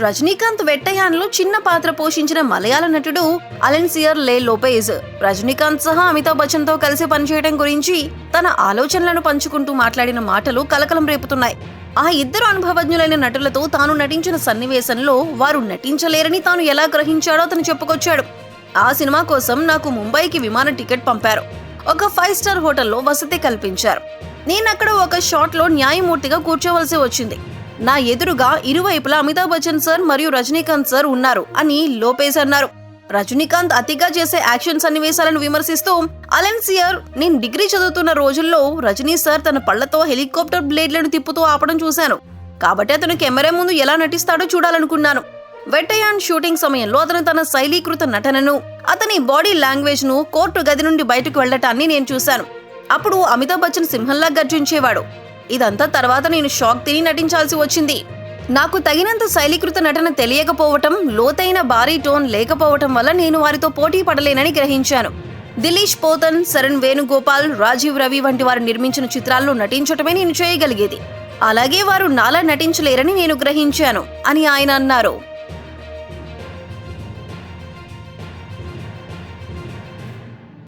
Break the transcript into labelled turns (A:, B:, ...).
A: రజనీకాంత్ వెట్టయాన్లో చిన్న పాత్ర పోషించిన మలయాళ నటుడు అలెన్సియర్ లే లోపేజ్. రజనీకాంత్ సహా అమితాబ్ బచ్చన్తో కలిసి పనిచేయడం గురించి తన ఆలోచనలను పంచుకుంటూ మాట్లాడిన మాటలు కలకలం రేపుతున్నాయి. ఆ ఇద్దరు అనుభవజ్ఞులైన నటులతో తాను నటించిన సన్నివేశంలో వారు నటించలేరని తాను ఎలా గ్రహించాడో అతను చెప్పుకొచ్చాడు. ఆ సినిమా కోసం నాకు ముంబైకి విమాన టికెట్ పంపారు. ఒక ఫైవ్ స్టార్ హోటల్లో వసతి కల్పించారు. నేను అక్కడ ఒక షాట్లో న్యాయమూర్తిగా కూర్చోవలసి వచ్చింది. నా ఎదురుగా ఇరువైపులా అమితాబ్ బచ్చన్ సార్ మరియు రజనీకాంత్ సార్ ఉన్నారు అని లోపేజ్ అన్నారు. రజనీకాంత్ అతిగా చేసే యాక్షన్ సన్నివేశాలను విమర్శిస్తూ అలెన్సియర్ నేను డిగ్రీ చదువుతున్న రోజుల్లో రజనీ సార్ తన పళ్ళతో హెలికాప్టర్ బ్లేడ్లను తిప్పుతూ ఆపడం చూశాను. కాబట్టి అతను కెమెరా ముందు ఎలా నటిస్తాడో చూడాలనుకున్నాను. వెట్టయాన్ షూటింగ్ సమయంలో అతను తన శైలీకృత నటనను అతని బాడీ లాంగ్వేజ్ను కోర్టు గది నుండి బయటకు వెళ్ళటాన్ని నేను చూశాను. అప్పుడు అమితాబ్ బచ్చన్ సింహంలా గర్జించేవాడు. ఇదంతా తర్వాత నేను షాక్ తిని నటించాల్సి వచ్చింది. నాకు తగినంత శైలీకృత నటన తెలియకపోవటం లోతైన భారీ టోన్ లేకపోవటం వల్ల నేను వారితో పోటీ పడలేనని గ్రహించాను. దిలీష్ పోతన్ శరణ్ వేణుగోపాల్ రాజీవ్ రవి వంటి వారు నిర్మించిన చిత్రాల్లో నటించటమే నేను చేయగలిగేది. అలాగే వారు నాలా నటించలేరని నేను గ్రహించాను అని ఆయన అన్నారు.